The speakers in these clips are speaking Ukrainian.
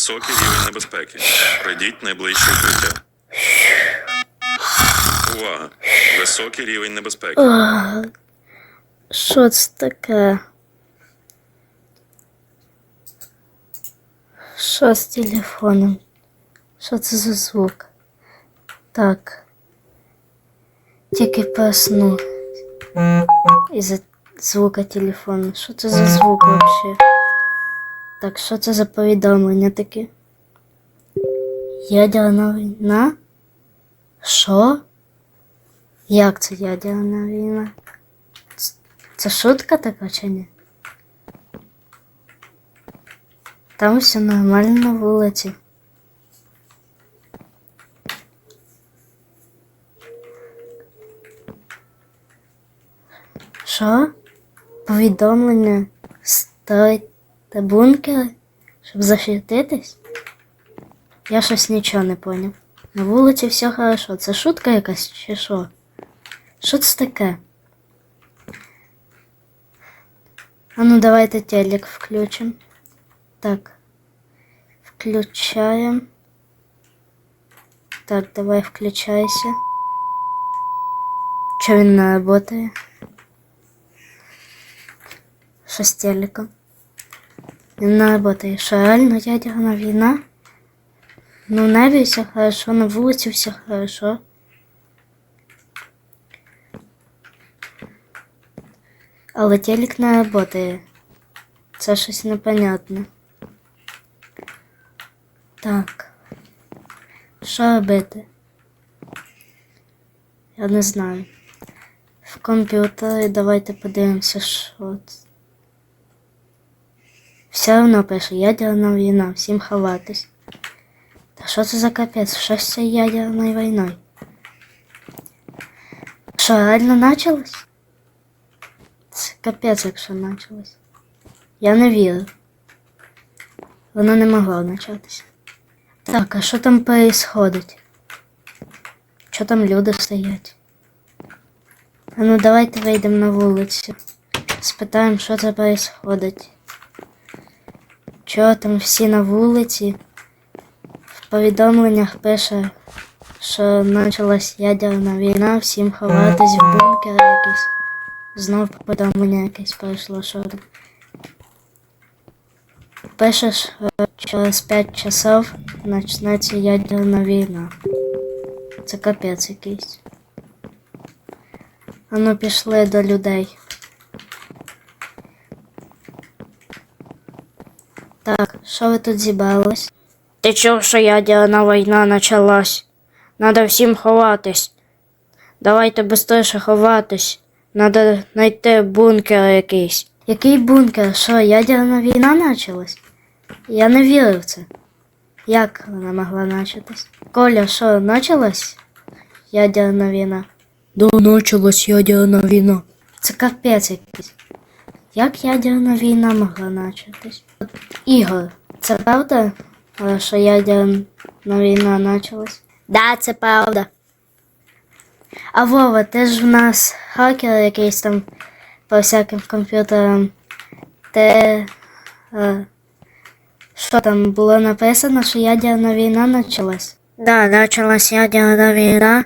Високий рівень небезпеки. Пройдіть найближче укриття. Увага! Високий рівень небезпеки. Ах, Що це таке? Що з телефоном? Що це за звук? Так. Тільки посну. Із-за звука телефону. Що це за звук вообще? Так, що це за повідомлення таке? Ядерна війна? Що? Як це ядерна війна? Це шутка така чи ні? Там все нормально на вулиці. Що? Повідомлення строїте бункери, щоб захиститись? Я щось нічого не поняв. На вулиці все хорошо. Це шутка якась чи що? Що це таке? А ну давайте телек включим. Так. Включаем. Так, давай включайся. Че він не работає? Що з телеком? Він Не работає. Що реально ядерна війна? Ну, в небі все хорошо, на вулиці все хорошо. Але телек не работає. Це щось непонятне. Так. Що робити? Я не знаю. В комп'ютері давайте подивимося, що. Все одно пише ядерна війна, всім ховатись. Та що це за капець? Що з цією ядерною війною? Що, реально началось? Це капець, якщо почалось. Я не вірю. Воно не могло початися. Так, а що там происходить? Що там люди стоять? А ну давайте вийдемо на вулицю. Спитаємо, що це происходить. Чого там всі на вулиці? В повідомленнях пише, що почалась ядерна війна, всім ховатись в бункери якісь. Знов повідомлення якесь пройшло, що там. Пише, що через 5 часов почнеться ядерна війна. Це капець якийсь. А ну пішли до людей. Так, що ви тут зібрались? Ти чув, що ядерна війна почалась? Надо всім ховатись. Давайте швидше ховатись. Надо знайти бункер якийсь. Який бункер? Що, ядерна війна почалась? Я не вірю в це. Як вона могла начатись? Коля, що, почалась ядерна війна? Да, почалась ядерна війна. Це капець якийсь. Як ядерна війна могла начатись? От, Ігор, це правда, е, що ядерна війна почалась? Да, це правда. А Вова, ти ж в нас хакер якийсь там по всяким комп'ютерам. Ти. Е, що там було написано, що ядерна війна почалась? Да, почалась ядерна війна.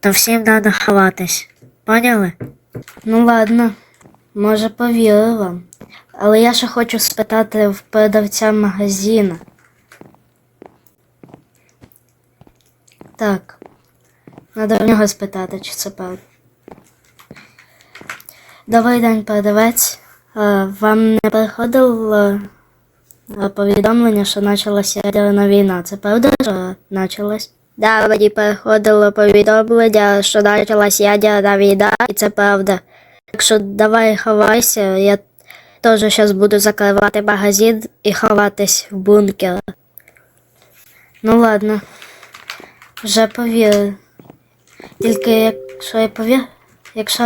То всім треба ховатись. Поняли? Ну ладно, може повірю вам. Але я ще хочу спитати в продавця магазина. Так. Надо в нього спитати, чи це правда. Добрий день, продавець. Вам не приходило повідомлення, що почалася ядерна війна? Це правда, що почалась? Да, мені приходило повідомлення, що почалась ядерна війна, і це правда. Так що давай ховайся, я теж зараз буду закривати магазин і ховатись в бункер. Ну ладно, вже повірю. Тільки якщо я повір, якщо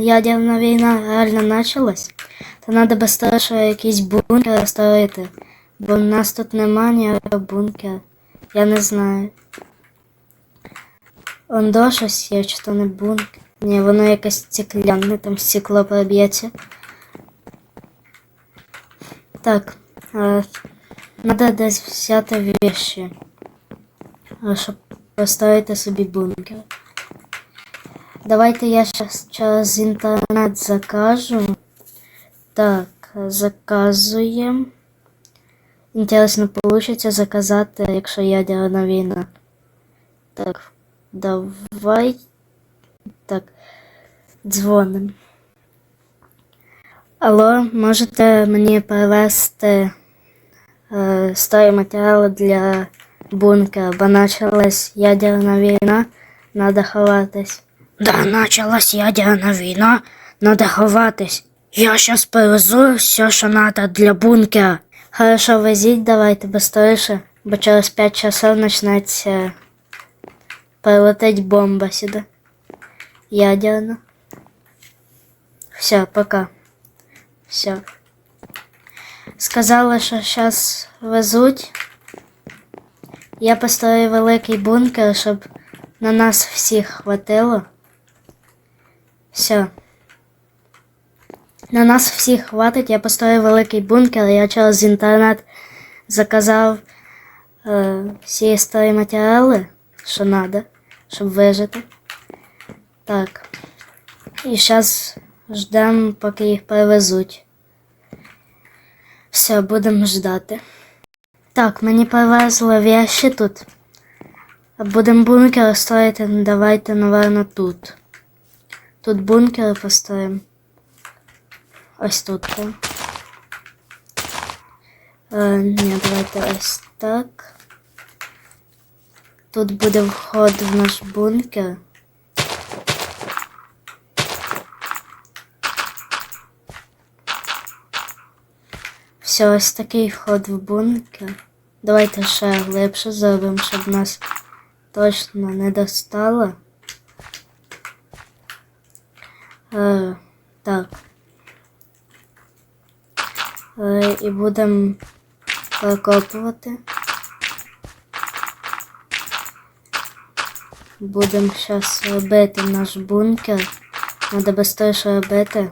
ядерна війна реально почалась, то треба швидше якийсь бункер створити. Бо в нас тут нема ніякого бункера. Я не знаю. Он до щось є, чи то не бункер. Ні, воно якесь стекляне, там стекло проб'ється. Так. Е, Надо десь взяти вещи, щоб поставити собі бункер. Давайте я щас через інтернет закажу. Так, заказуємо. Інтересно, получиться заказати, якщо ядерна війна. Так, давай. Так, дзвоним. Алло, можете мені привезти е, старі матеріали для бункера, бо почалась ядерна війна, надо ховатись. Да, началась ядерна війна, надо ховатись. Я щас привезу все, що надо для бункера. Хорошо, везіть, давайте быстріше, бо через 5 часов почнеться прилетить бомба сюди. Ядерна. Все, пока. Все. Сказали, що зараз везуть. Я построїв великий бункер, щоб на нас всіх хватило. Все. На нас всіх хватить, я построїв великий бункер, я через інтернет заказав е, всі старі матеріали, що треба, щоб вижити. Так. І зараз ждемо, поки їх привезуть. Все, будемо ждати. Так, мені привезли вещи тут. Будемо бункер строїти, давайте, напевно, тут. Тут бункер построїмо. Ось тут. Е, ні, давайте ось так. Тут буде вход в наш бункер. Все, ось такий вход в бункер. Давайте ще глибше зробимо, щоб нас точно не достало. Е, так. Е, і будемо прокопувати. Будемо зараз робити наш бункер. Треба швидше робити.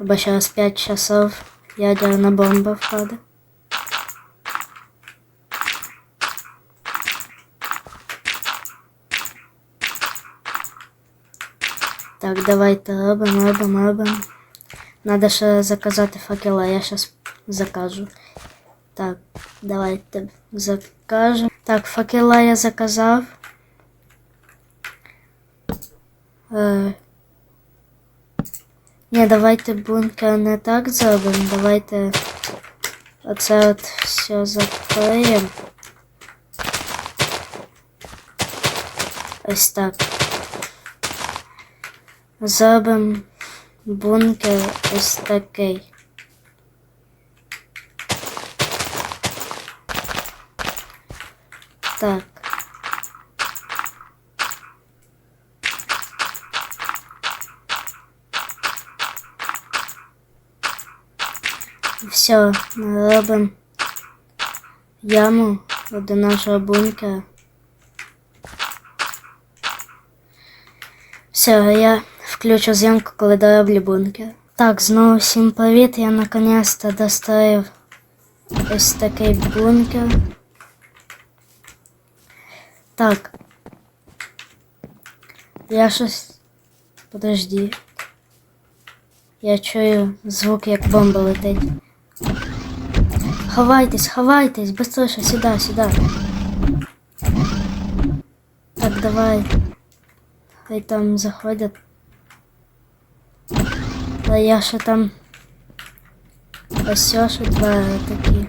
Бо через 5 часов ядерна бомба впаде. Так, давайте робимо, робимо, робимо. Надо ще заказати факела, я зараз закажу. Так, давайте закажемо. Так, факела я заказав. Е, ні, давайте бункер не так зробимо. Давайте оце от все закриємо. Ось так. Зробимо бункер ось такий. Так. Все, робимо яму до нашого бункера. Все, я включу зйомку, коли дороблю бункер. Так, знову всім привіт. Я наконец-то достроїв ось такий бункер. Так. Я щось. Подожди. Я чую звук, як бомба летить. Ховайтесь, ховайтесь, быстрее сюда, сюда. Так, давай. Хай там заходять. А я ще там. Ось ще двері такі.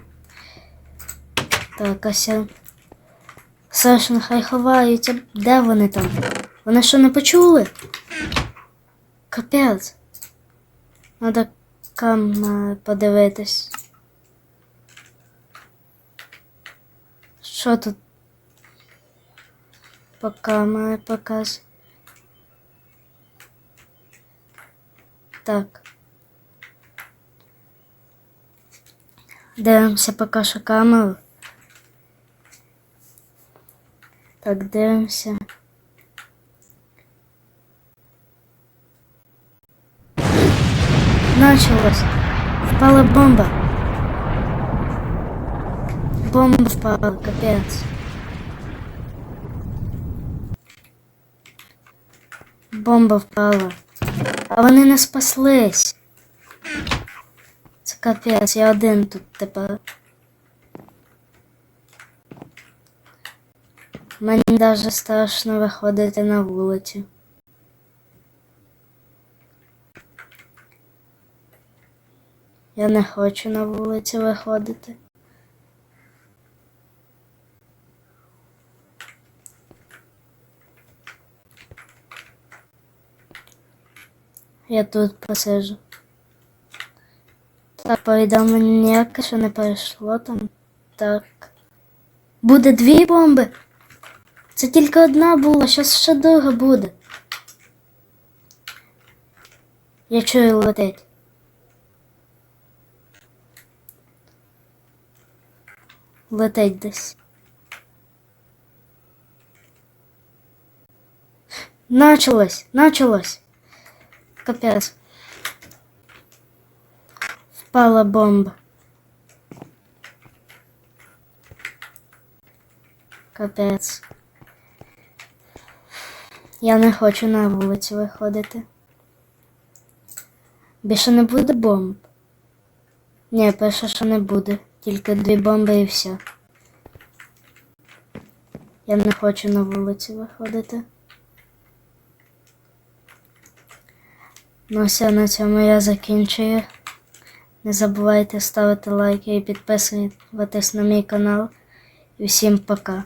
Так, ось. Саш, нехай ховаються. Де вони там? Вони що не почули? Капець. Надо кам подивитись. Що тут? По камері показ. Так. Дивимося поки що. Так, дивимося. Началось. Впала бомба. Бомба впала, капець. Бомба впала. А вони не спаслись. Це капець, я один тут тепер. Мені даже страшно виходити на вулицю. Я не хочу на вулицю виходити. Я тут посижу. Так, повідомлення що не перейшло там. Так. Буде дві бомби. Це тільки одна була, щас ще друга буде. Я чую летить. Летить десь. Началось, началось. Капец. Впала бомба. Капець. Я не хочу на вулицю виходити. Більше не буде бомб. Ні, пише, що не буде. Тільки дві бомби і все. Я не хочу на вулицю виходити. Ну все, на цьому я закінчую. Не забувайте ставити лайки і підписуватись на мій канал. І всім пока.